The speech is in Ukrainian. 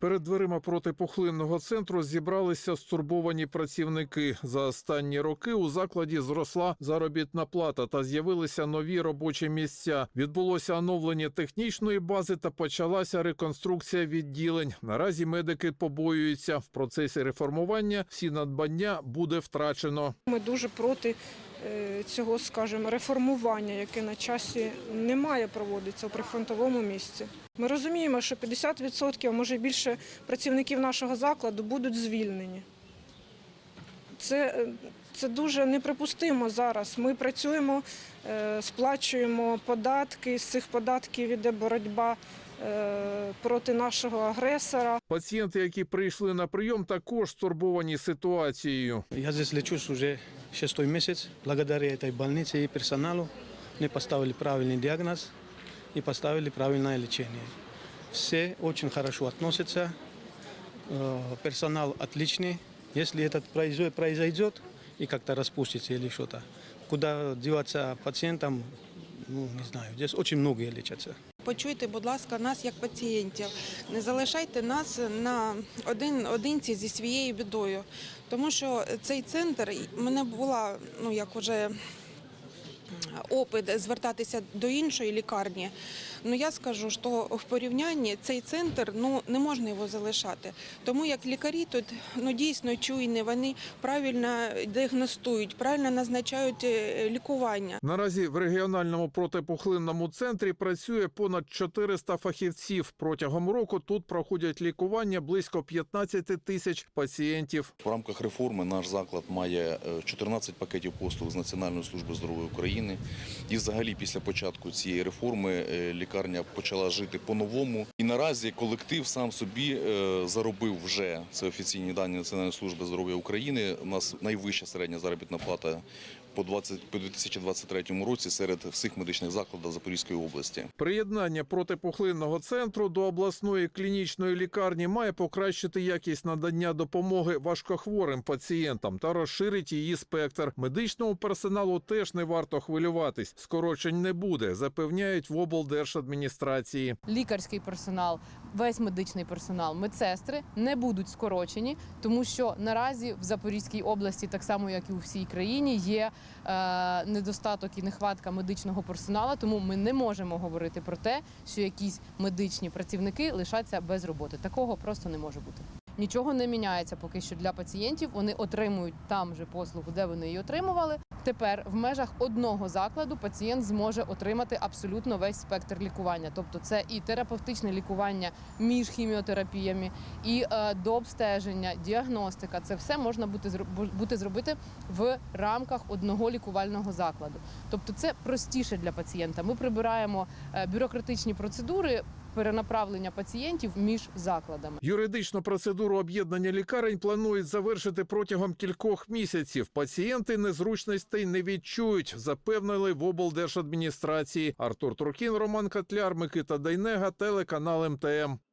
Перед дверима протипухлинного центру зібралися стурбовані працівники. За останні роки у закладі зросла заробітна плата та з'явилися нові робочі місця. Відбулося оновлення технічної бази та почалася реконструкція відділень. Наразі медики побоюються в процесі реформування. Всі надбання буде втрачено. Ми дуже проти цього, скажімо, реформування, яке на часі не має проводитися у прифронтовому місці. Ми розуміємо, що 50%, а може більше працівників нашого закладу будуть звільнені. Це, е, це дуже неприпустимо зараз. Ми працюємо, е, сплачуємо податки, з цих податків іде боротьба е, проти нашого агресора. Пацієнти, які прийшли на прийом, також стурбовані ситуацією. Я здесь лечусь уже шестой месяц. Благодаря этой больнице и персоналу мне поставили правильный диагноз и поставили правильное лечение. Все очень хорошо относятся. Э, Персонал отличный. Если этот произойдет, произойдет и как-то распустится или что-то, куда деваться пациентам, ну, не знаю. Здесь очень многие лечатся. Почуйте, будь ласка, нас як пацієнтів. Не залишайте нас на один одинці зі своєю бідою. Тому що цей центр мене була, ну як уже опит звертатися до іншої лікарні. Ну я скажу, що в порівнянні цей центр ну не можна його залишати. Тому як лікарі тут ну дійсно чуйні, вони правильно діагностують, правильно назначають е, лікування. Наразі в регіональному протипухлинному центрі працює понад 400 фахівців. Протягом року тут проходять лікування близько 15 тисяч пацієнтів. В рамках реформи наш заклад має е, 14 пакетів послуг з Національної служби здоров'я України. І взагалі після початку цієї реформи е, лікарня почала жити по-новому. І наразі колектив сам собі е, заробив вже це офіційні дані Національної служби здоров'я України. У нас найвища середня заробітна плата по 20 по 2023 році серед всіх медичних закладів Запорізької області. Приєднання протипухлинного центру до обласної клінічної лікарні має покращити якість надання допомоги важкохворим пацієнтам та розширить її спектр. Медичному персоналу теж не варто хвилюватись. Скорочень не буде, запевняють в облдержадміністрації. лікарський персонал, весь медичний персонал, медсестри не будуть скорочені, тому що наразі в Запорізькій області, так само як і у всій країні, є е, недостаток і нехватка медичного персоналу. Тому ми не можемо говорити про те, що якісь медичні працівники лишаться без роботи. Такого просто не може бути. Нічого не міняється поки що для пацієнтів. Вони отримують там же послугу, де вони її отримували. Тепер в межах одного закладу пацієнт зможе отримати абсолютно весь спектр лікування. Тобто, це і терапевтичне лікування між хіміотерапіями, і е, дообстеження, діагностика. Це все можна бути бути зробити в рамках одного лікувального закладу. Тобто, це простіше для пацієнта. Ми прибираємо е, бюрократичні процедури перенаправлення пацієнтів між закладами. Юридичну процедуру об'єднання лікарень планують завершити протягом кількох місяців. Пацієнти незручностей не відчують, запевнили в облдержадміністрації. Артур Трукін, Роман Котляр, Микита Дайнега, телеканал МТМ.